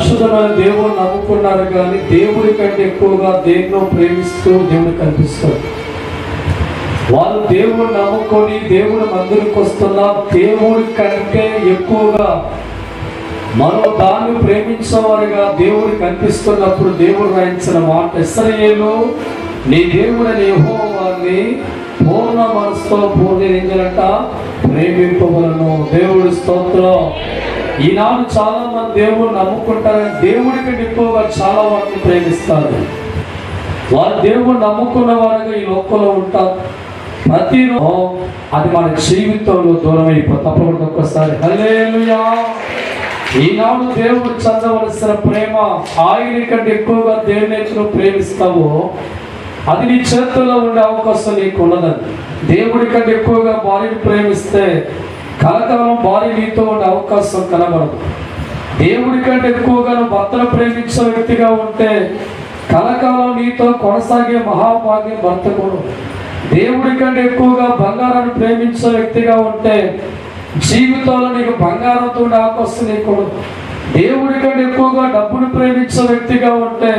పరిశుద్ధమైన దేవుడు నమ్ముకున్నారు కానీ దేవుడి కంటే ఎక్కువగా దేవుని ప్రేమిస్తూ దేవుడు కనిపిస్తారు వాళ్ళు దేవుడు నమ్ముకొని దేవుడు మందిరికి వస్తున్నా దేవుడి కంటే ఎక్కువగా మనం దాన్ని ప్రేమించేవారుగా దేవుడు కనిపిస్తున్నప్పుడు దేవుడు రాయించిన మాట ఇస్రయేలు నీ దేవుడని యెహోవాని పూర్ణ మనసుతో పూర్ణ ఏంటంట ప్రేమింపవలను దేవుడి స్తోత్రం. ఈనాడు చాలా మంది దేవుడు నమ్ముకుంటారు దేవుడికి ఎక్కువగా చాలా వారిని ప్రేమిస్తారు. వారు దేవుడు నమ్ముకున్న వారుగా ఈ లోకంలో ఉంటారు. ప్రతి అది మన జీవితంలో దూరం అయిపోతుంది. తప్పకుండా ఒక్కసారి ఈనాడు దేవుడు చదవలసిన ప్రేమ ఆయన కంటే ఎక్కువగా దేవుని ప్రేమిస్తావో అది నీ చేతుల్లో ఉండే అవకాశం నీకు ఉన్నదండి దేవుడి కంటే ఎక్కువగా భార్యను ప్రేమిస్తే కలకాలం భార్య నీతో ఉండే అవకాశం కనబడదు. దేవుడి కంటే ఎక్కువగా నువ్వు భర్తను ప్రేమించే వ్యక్తిగా ఉంటే కలకాలం నీతో కొనసాగే మహాభాగ్యం భర్తకుడు దేవుడి కంటే ఎక్కువగా బంగారాన్ని ప్రేమించే వ్యక్తిగా ఉంటే జీవితంలో నీకు బంగారంతో ఉండే అవకాశం నీకుడు దేవుడి కంటే ఎక్కువగా డబ్బును ప్రేమించే వ్యక్తిగా ఉంటే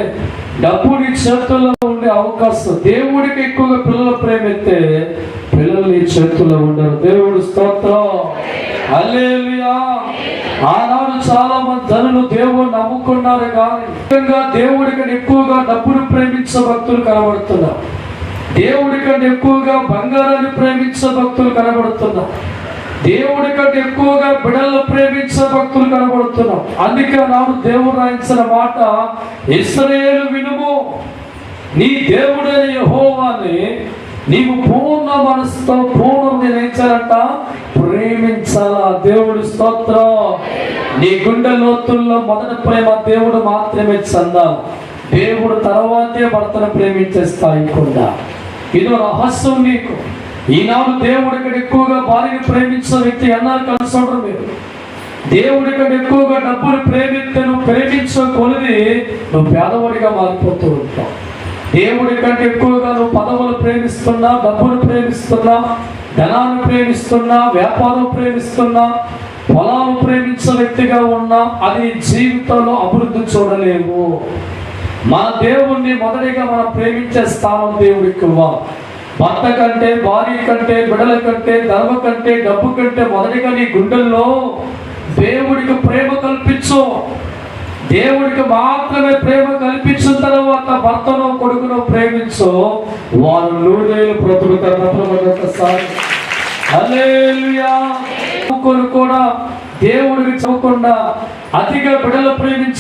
డబ్బు నీ చేతుల్లో ఉండే అవకాశం. దేవుడికి ఎక్కువగా పిల్లలు ప్రేమిస్తే పిల్లలు నీ చేతుల్లో ఉండరు. దేవుడు స్తోత్రం. ఆనాడు చాలా మంది ధనులు దేవుడు నమ్ముకున్నారు కానీ దేవుడి కంటే ఎక్కువగా డబ్బును ప్రేమించే భక్తులు కనబడుతున్నారు. దేవుడి కంటే ఎక్కువగా బంగారాన్ని ప్రేమించే భక్తులు కనబడుతున్నారు. దేవుడి కంటే ఎక్కువగా బిడలను ప్రేమించే భక్తులు కనబడుతున్నాం అందుకే నాడు దేవుడు రాయించిన మాట ఇస్రాయేలు వినుము. నీ దేవుడైన యెహోవాని నీవు పూర్ణ మనసు దేవుడు స్తోత్రం. నీ గుండె లోతుల్లో మొదటి ప్రేమ దేవుడు మాత్రమే చందా దేవుడు తర్వాతే భర్తను ప్రేమించే స్థాయి కూడా. ఇదో రహస్యం నీకు ఈనాడు దేవుడి కంటే ఎక్కువగా భార్యను ప్రేమించిన వ్యక్తి అన్నారు కలుసుకోవడం మీరు? దేవుడి కంటే ఎక్కువగా డబ్బులు ప్రేమిస్తే నువ్వు ప్రేమించిన కొలిది నువ్వు పేదవాడిగా మారిపోతూ ఉంటావు. దేవుడి కంటే ఎక్కువగా నువ్వు పదవులు ప్రేమిస్తున్నా డబ్బులు ప్రేమిస్తున్నా ధనాన్ని ప్రేమిస్తున్నా వ్యాపారం ప్రేమిస్తున్నా పొలాలు ప్రేమించే వ్యక్తిగా ఉన్నా అది జీవితంలో అభివృద్ధి చూడలేము. మన దేవుణ్ణి మొదటిగా మనం ప్రేమించే స్థానం దేవుడికి ఇవ్వాలి. భర్త కంటే భార్య కంటే బిడల కంటే ధర్మ కంటే డబ్బు కంటే మొదటిగా నీ గుండెల్లో దేవుడికి ప్రేమ దేవుడికి మాత్రమే ప్రేమ కల్పించిన తర్వాత భర్తను కొడుకును ప్రేమించు వారు నూరేళ్ళు బ్రతుకుతారు. కొను కూడా దేవుడికి చదవకుండా అతిగా బిడలు ప్రేమించు